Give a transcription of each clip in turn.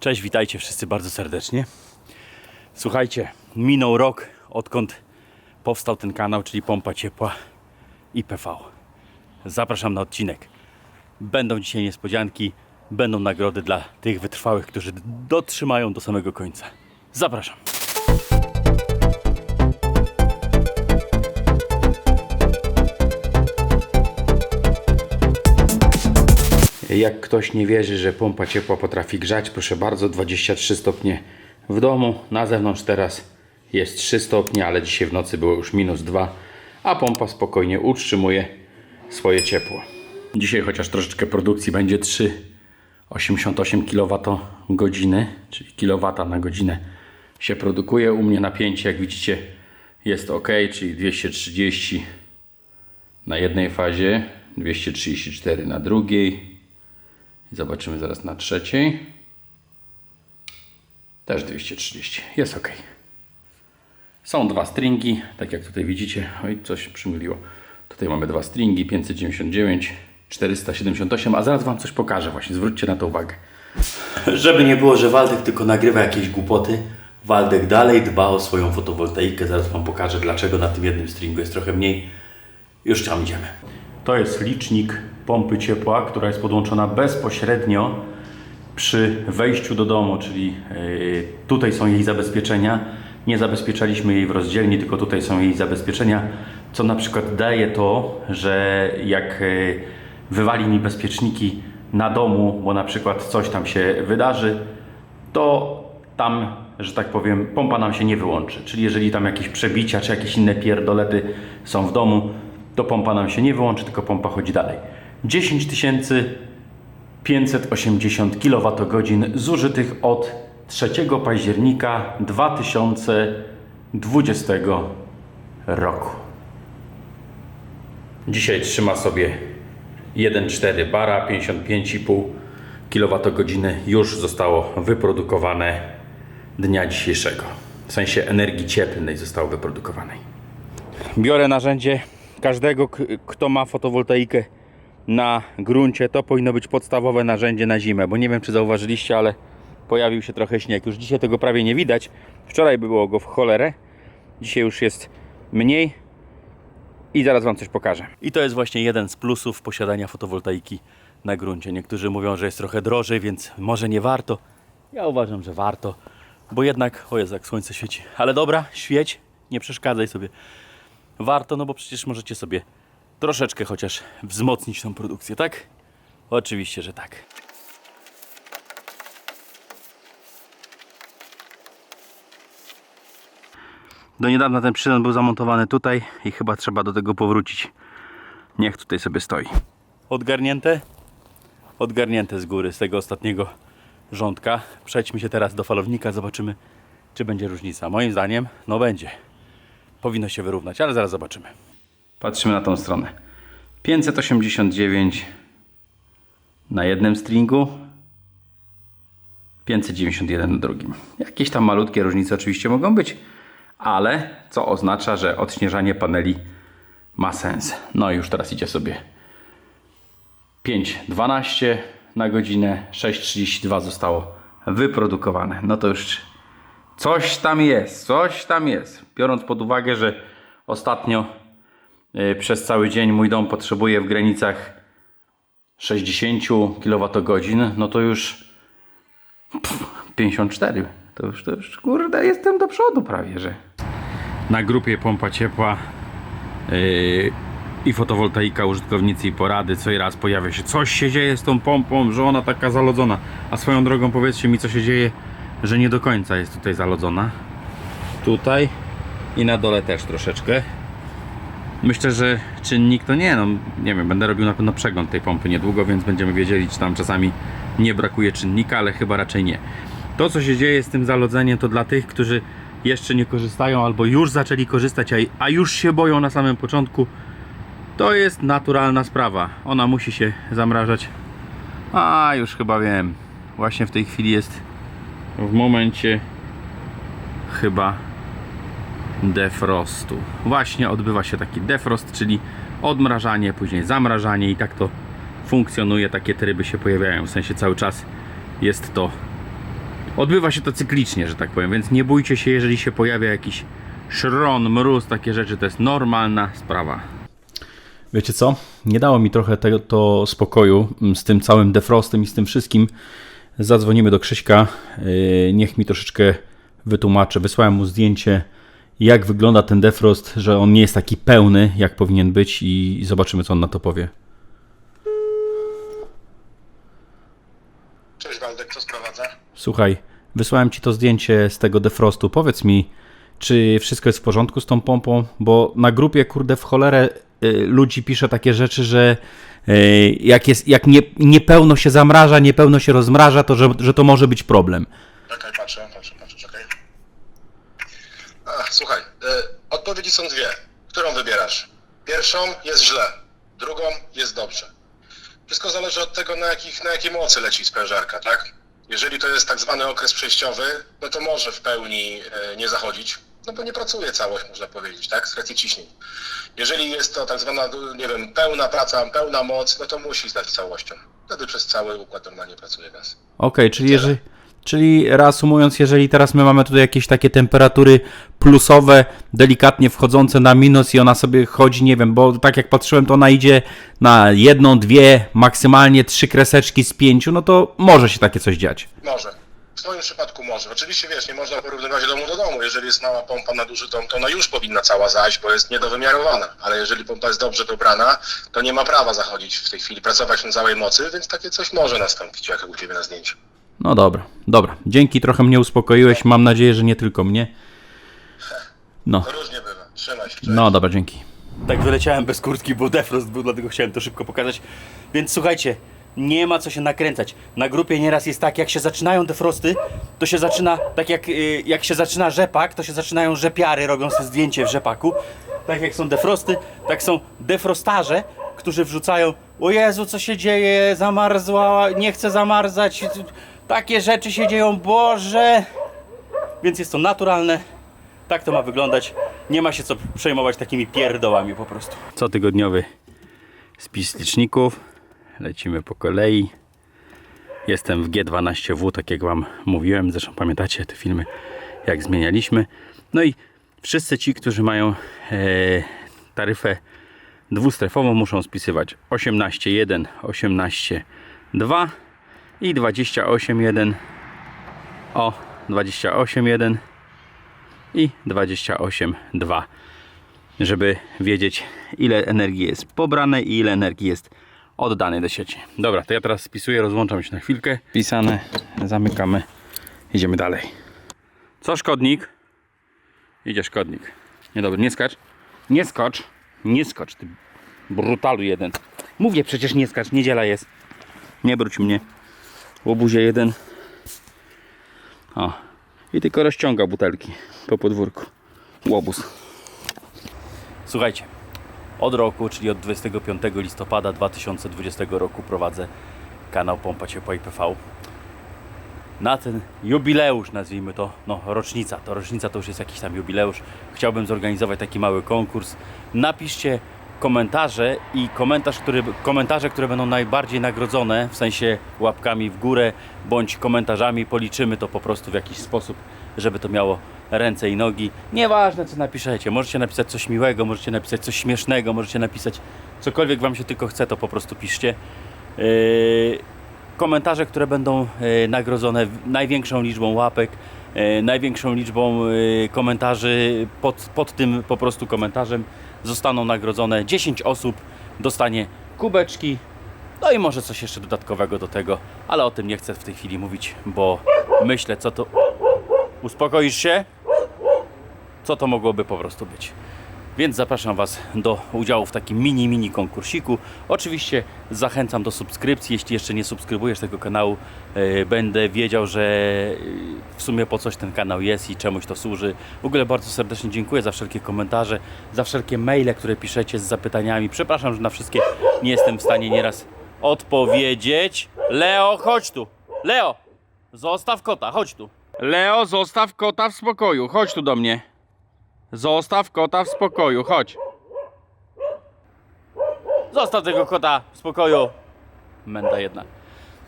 Cześć, witajcie wszyscy bardzo serdecznie. Słuchajcie, minął rok odkąd powstał ten kanał, czyli Pompa Ciepła IPV. Zapraszam na odcinek. Będą dzisiaj niespodzianki, będą nagrody dla tych wytrwałych, którzy dotrzymają do samego końca. Zapraszam. Jak ktoś nie wierzy, że pompa ciepła potrafi grzać, proszę bardzo, 23 stopnie w domu. Na zewnątrz teraz jest 3 stopnie, ale dzisiaj w nocy było już minus 2, a pompa spokojnie utrzymuje swoje ciepło. Dzisiaj chociaż troszeczkę produkcji będzie 3,88 kWh, czyli kilowata na godzinę się produkuje. U mnie napięcie, jak widzicie, jest ok, czyli 230 na jednej fazie, 234 na drugiej. Zobaczymy zaraz na trzeciej. Też 230. Jest ok. Są dwa stringi, tak jak tutaj widzicie. Oj, coś przymyliło. Tutaj mamy dwa stringi, 599, 478, a zaraz Wam coś pokażę właśnie. Zwróćcie na to uwagę. Żeby nie było, że Waldek tylko nagrywa jakieś głupoty, Waldek dalej dba o swoją fotowoltaikę. Zaraz Wam pokażę, dlaczego na tym jednym stringu jest trochę mniej. Już tam idziemy. To jest licznik pompy ciepła, która jest podłączona bezpośrednio przy wejściu do domu, czyli yy, tutaj są jej zabezpieczenia. Nie zabezpieczaliśmy jej w rozdzielni, tylko tutaj są jej zabezpieczenia, co na przykład daje to, że jak yy, wywali mi bezpieczniki na domu, bo na przykład coś tam się wydarzy, to tam, że tak powiem, pompa nam się nie wyłączy. Czyli jeżeli tam jakieś przebicia czy jakieś inne pierdolety są w domu, to pompa nam się nie wyłączy, tylko pompa chodzi dalej. 10 580 kWh zużytych od 3 października 2020 roku. Dzisiaj trzyma sobie 1,4 bara, 55,5 kWh już zostało wyprodukowane dnia dzisiejszego. W sensie energii cieplnej zostało wyprodukowanej. Biorę narzędzie każdego, kto ma fotowoltaikę na gruncie. To powinno być podstawowe narzędzie na zimę, bo nie wiem czy zauważyliście, ale pojawił się trochę śnieg. Już dzisiaj tego prawie nie widać. Wczoraj było go w cholerę. Dzisiaj już jest mniej i zaraz Wam coś pokażę. I to jest właśnie jeden z plusów posiadania fotowoltaiki na gruncie. Niektórzy mówią, że jest trochę drożej, więc może nie warto. Ja uważam, że warto, bo jednak, o jest jak słońce świeci. Ale dobra, świeć, nie przeszkadzaj sobie. Warto, no bo przecież możecie sobie troszeczkę chociaż wzmocnić tą produkcję, tak? Oczywiście, że tak. Do niedawna ten przyrząd był zamontowany tutaj i chyba trzeba do tego powrócić. Niech tutaj sobie stoi. Odgarnięte? Odgarnięte z góry, z tego ostatniego rządka. Przejdźmy się teraz do falownika, zobaczymy, czy będzie różnica. Moim zdaniem, no będzie. Powinno się wyrównać, ale zaraz zobaczymy. Patrzymy na tą stronę. 589 na jednym stringu, 591 na drugim. Jakieś tam malutkie różnice oczywiście mogą być, ale co oznacza, że odśnieżanie paneli ma sens. No i już teraz idzie sobie 5,12 na godzinę, 6,32 zostało wyprodukowane. No to już coś tam jest, coś tam jest. Biorąc pod uwagę, że ostatnio y, przez cały dzień mój dom potrzebuje w granicach 60 kWh, no to już pff, 54. To już, to już kurde, jestem do przodu prawie, że. Na grupie pompa ciepła yy, i fotowoltaika, użytkownicy i porady, co i raz pojawia się coś się dzieje z tą pompą, że ona taka zalodzona. A swoją drogą powiedzcie mi, co się dzieje, że nie do końca jest tutaj zalodzona. Tutaj i na dole też troszeczkę. Myślę, że czynnik to nie, no nie wiem, będę robił na pewno przegląd tej pompy niedługo, więc będziemy wiedzieli, czy tam czasami nie brakuje czynnika, ale chyba raczej nie. To, co się dzieje z tym zalodzeniem, to dla tych, którzy jeszcze nie korzystają albo już zaczęli korzystać, a, już się boją na samym początku, to jest naturalna sprawa. Ona musi się zamrażać. A, już chyba wiem. Właśnie w tej chwili jest w momencie chyba defrostu. Właśnie odbywa się taki defrost, czyli odmrażanie, później zamrażanie i tak to funkcjonuje. Takie tryby się pojawiają. W sensie cały czas jest to odbywa się to cyklicznie, że tak powiem, więc nie bójcie się, jeżeli się pojawia jakiś szron, mróz, takie rzeczy, to jest normalna sprawa. Wiecie co? Nie dało mi trochę tego, to spokoju z tym całym defrostem i z tym wszystkim. Zadzwonimy do Krzyśka, yy, niech mi troszeczkę wytłumaczy. Wysłałem mu zdjęcie, jak wygląda ten defrost, że on nie jest taki pełny, jak powinien być i zobaczymy, co on na to powie. Cześć Waldek, co sprowadza? Słuchaj, wysłałem ci to zdjęcie z tego defrostu. Powiedz mi, czy wszystko jest w porządku z tą pompą? Bo na grupie, kurde, w cholerę y, ludzi pisze takie rzeczy, że y, jak, jest, jak nie, niepełno się zamraża, niepełno się rozmraża, to że, że to może być problem. Czekaj, patrzę, patrzę, patrzę, czekaj. Ach, słuchaj, e, odpowiedzi są dwie. Którą wybierasz? Pierwszą jest źle, drugą jest dobrze. Wszystko zależy od tego, na, jakich, na jakiej mocy leci sprężarka, tak? Jeżeli to jest tak zwany okres przejściowy, no to może w pełni e, nie zachodzić, no bo nie pracuje całość, można powiedzieć, tak? Z racji ciśnień. Jeżeli jest to tak zwana, nie wiem, pełna praca, pełna moc, no to musi zdać całością. Wtedy przez cały układ normalnie pracuje gaz. Okej, czyli, jeżeli, czyli reasumując, jeżeli teraz my mamy tutaj jakieś takie temperatury plusowe, delikatnie wchodzące na minus i ona sobie chodzi, nie wiem, bo tak jak patrzyłem, to ona idzie na jedną, dwie, maksymalnie trzy kreseczki z pięciu, no to może się takie coś dziać. Może. W swoim przypadku może. Oczywiście wiesz, nie można porównywać domu do domu. Jeżeli jest mała pompa na duży dom, to ona już powinna cała zaś, bo jest niedowymiarowana. Ale jeżeli pompa jest dobrze dobrana, to nie ma prawa zachodzić w tej chwili, pracować na całej mocy, więc takie coś może nastąpić, jak u Ciebie na zdjęciu. No dobra, dobra. Dzięki, trochę mnie uspokoiłeś. Mam nadzieję, że nie tylko mnie. No, To różnie bywa. Trzymaj się. Cześć. no dobra, dzięki. Tak wyleciałem bez kurtki, bo defrost był, dlatego chciałem to szybko pokazać. Więc słuchajcie, nie ma co się nakręcać. Na grupie nieraz jest tak, jak się zaczynają defrosty, to się zaczyna, tak jak, y, jak się zaczyna rzepak, to się zaczynają rzepiary, robią sobie zdjęcie w rzepaku. Tak jak są defrosty, tak są defrostarze, którzy wrzucają o Jezu, co się dzieje, zamarzła, nie chcę zamarzać, takie rzeczy się dzieją, Boże. Więc jest to naturalne, tak to ma wyglądać. Nie ma się co przejmować takimi pierdołami po prostu. Cotygodniowy spis liczników. Lecimy po kolei. Jestem w G12W, tak jak Wam mówiłem. Zresztą pamiętacie te filmy, jak zmienialiśmy. No i wszyscy ci, którzy mają e, taryfę dwustrefową, muszą spisywać 18.1, 18.2 i 28.1 o 28.1 i 28.2 żeby wiedzieć ile energii jest pobrane i ile energii jest oddane do sieci. Dobra, to ja teraz spisuję, rozłączam się na chwilkę. Pisane, zamykamy, idziemy dalej. Co szkodnik? Idzie szkodnik. Niedobry, nie skacz. Nie skocz. Nie skocz, ty brutalu jeden. Mówię przecież nie skacz, niedziela jest. Nie bróć mnie. Łobuzie jeden. O. I tylko rozciąga butelki po podwórku. Łobuz. Słuchajcie, od roku, czyli od 25 listopada 2020 roku prowadzę kanał Pompa Ciepła. Na ten jubileusz, nazwijmy to, no rocznica, to rocznica to już jest jakiś tam jubileusz. Chciałbym zorganizować taki mały konkurs. Napiszcie komentarze i komentarz, który, komentarze, które będą najbardziej nagrodzone, w sensie łapkami w górę, bądź komentarzami, policzymy to po prostu w jakiś sposób, żeby to miało ręce i nogi. Nieważne co napiszecie, możecie napisać coś miłego, możecie napisać coś śmiesznego, możecie napisać cokolwiek Wam się tylko chce, to po prostu piszcie. Yy, komentarze, które będą e, nagrodzone największą liczbą łapek, e, największą liczbą e, komentarzy pod, pod tym po prostu komentarzem zostaną nagrodzone 10 osób dostanie kubeczki no i może coś jeszcze dodatkowego do tego, ale o tym nie chcę w tej chwili mówić, bo myślę co to uspokoisz się? Co to mogłoby po prostu być? Więc zapraszam Was do udziału w takim mini, mini konkursiku. Oczywiście zachęcam do subskrypcji. Jeśli jeszcze nie subskrybujesz tego kanału, e, będę wiedział, że e, w sumie po coś ten kanał jest i czemuś to służy. W ogóle bardzo serdecznie dziękuję za wszelkie komentarze, za wszelkie maile, które piszecie z zapytaniami. Przepraszam, że na wszystkie nie jestem w stanie nieraz odpowiedzieć. Leo, chodź tu! Leo! Zostaw kota, chodź tu! Leo, zostaw kota w spokoju. Chodź tu do mnie. Zostaw kota w spokoju, chodź. Zostaw tego kota w spokoju. Menda jedna.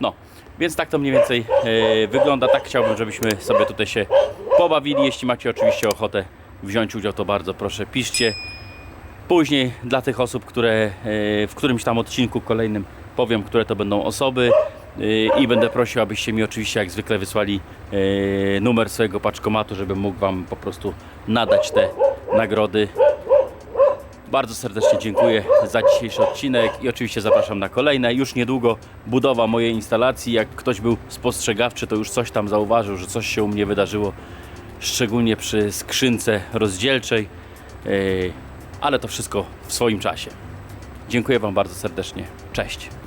No, Więc tak to mniej więcej e, wygląda. Tak chciałbym, żebyśmy sobie tutaj się pobawili. Jeśli macie oczywiście ochotę wziąć udział, to bardzo proszę piszcie. Później dla tych osób, które e, w którymś tam odcinku kolejnym powiem, które to będą osoby i będę prosił, abyście mi oczywiście jak zwykle wysłali e, numer swojego paczkomatu, żebym mógł Wam po prostu nadać te nagrody. Bardzo serdecznie dziękuję za dzisiejszy odcinek i oczywiście zapraszam na kolejne. Już niedługo budowa mojej instalacji. Jak ktoś był spostrzegawczy, to już coś tam zauważył, że coś się u mnie wydarzyło, szczególnie przy skrzynce rozdzielczej, Yy, ale to wszystko w swoim czasie. Dziękuję Wam bardzo serdecznie. Cześć.